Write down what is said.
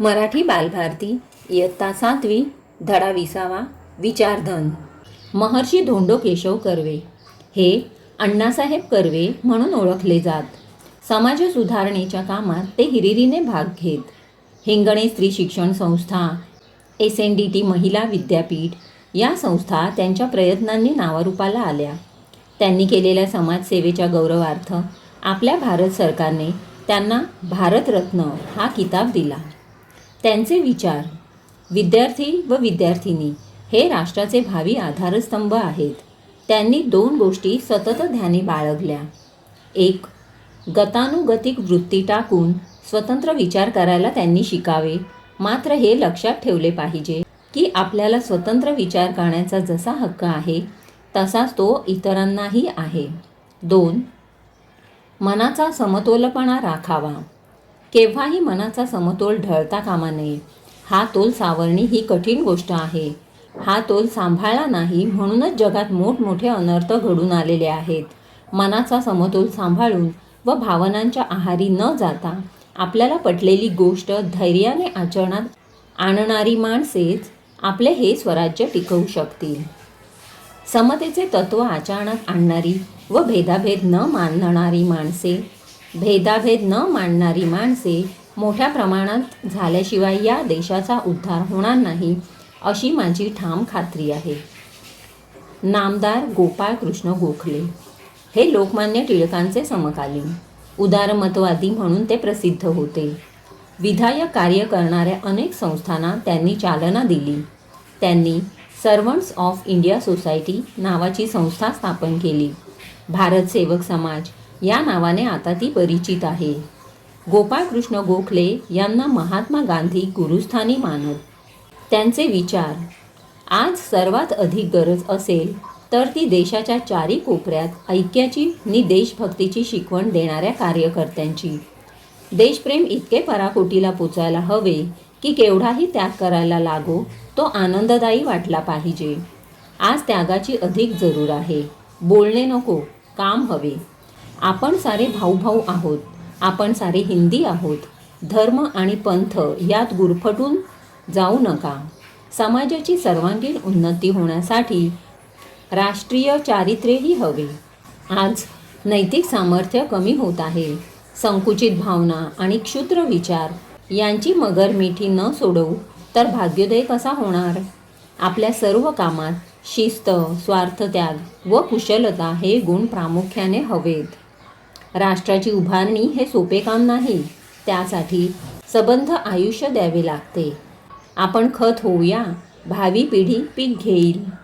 मराठी बालभारती इयत्ता सातवी धडा विसावा विचारधन. महर्षी धोंडो केशव कर्वे. हे अण्णासाहेब कर्वे म्हणून ओळखले जात. समाज सुधारणेच्या कामात ते हिरिरीने भाग घेत. हिंगणे स्त्री शिक्षण संस्था एस एन डी टी महिला विद्यापीठ या संस्था त्यांच्या प्रयत्नांनी नावारूपाला आल्या. त्यांनी केलेल्या समाजसेवेच्या गौरवार्थ आपल्या भारत सरकारने त्यांना भारतरत्न हा किताब दिला. त्यांचे विचार विद्यार्थी व विद्यार्थिनी हे राष्ट्राचे भावी आधारस्तंभ आहेत. त्यांनी दोन गोष्टी सतत ध्यानी बाळगल्या. एक गतानुगतिक वृत्ती टाकून स्वतंत्र विचार करायला त्यांनी शिकावे. मात्र हे लक्षात ठेवले पाहिजे की आपल्याला स्वतंत्र विचार करण्याचा जसा हक्क आहे तसाच तो इतरांनाही आहे. दोन मनाचा समतोलपणा राखावा. केव्हाही मनाचा समतोल ढळता कामा नये. हा तोल सावरणी ही कठीण गोष्ट आहे. हा तोल सांभाळला नाही म्हणूनच जगात मोठमोठे अनर्थ घडून आलेले आहेत. मनाचा समतोल सांभाळून व भावनांच्या आहारी न जाता आपल्याला पटलेली गोष्ट धैर्याने आचरणात आणणारी माणसेच आपले हे स्वराज्य टिकवू शकतील. समतेचे तत्त्व आचरणात आणणारी व भेदाभेद न मानणारी माणसे भेदाभेद न मानणारी माणसे मोठ्या प्रमाणात झाल्याशिवाय या देशाचा उद्धार होणार नाही अशी माझी ठाम खात्री आहे. नामदार गोपाळ कृष्ण गोखले. हे लोकमान्य टिळकांचे समकालीन उदारमतवादी म्हणून ते प्रसिद्ध होते. विधायक कार्य करणाऱ्या अनेक संस्थांना त्यांनी चालना दिली. त्यांनी सर्वंट्स ऑफ इंडिया सोसायटी नावाची संस्था स्थापन केली. भारत सेवक समाज या नावाने आता ती परिचित आहे. गोपाळकृष्ण गोखले यांना महात्मा गांधी गुरुस्थानी मानत त्यांचे विचार आज सर्वात अधिक गरज असेल तर ती देशाच्या चारी कोपऱ्यात ऐक्याची नि देशभक्तीची शिकवण देणाऱ्या कार्यकर्त्यांची. देशप्रेम इतके पराकोटीला पोचायला हवे की केवढाही त्याग करायला लागो तो आनंददायी वाटला पाहिजे. आज त्यागाची अधिक जरूर आहे. बोलणे नको काम हवे. आपण सारे भाऊभाऊ आहोत. आपण सारे हिंदी आहोत. धर्म आणि पंथ यात गुरफटून जाऊ नका. समाजाची सर्वांगीण उन्नती होण्यासाठी राष्ट्रीय चारित्र्यही हवे. आज नैतिक सामर्थ्य कमी होत आहे. संकुचित भावना आणि क्षुद्र विचार यांची मगरमिठी न सोडवू तर भाग्योदय कसा होणार? आपल्या सर्व कामात शिस्त स्वार्थत्याग व कुशलता हे गुण प्रामुख्याने हवेत. राष्ट्राची उभारणी हे सोपे काम नाही. त्यासाठी सबंध आयुष्य द्यावे लागते. आपण खत होऊया भावी पिढी पीक घेईल.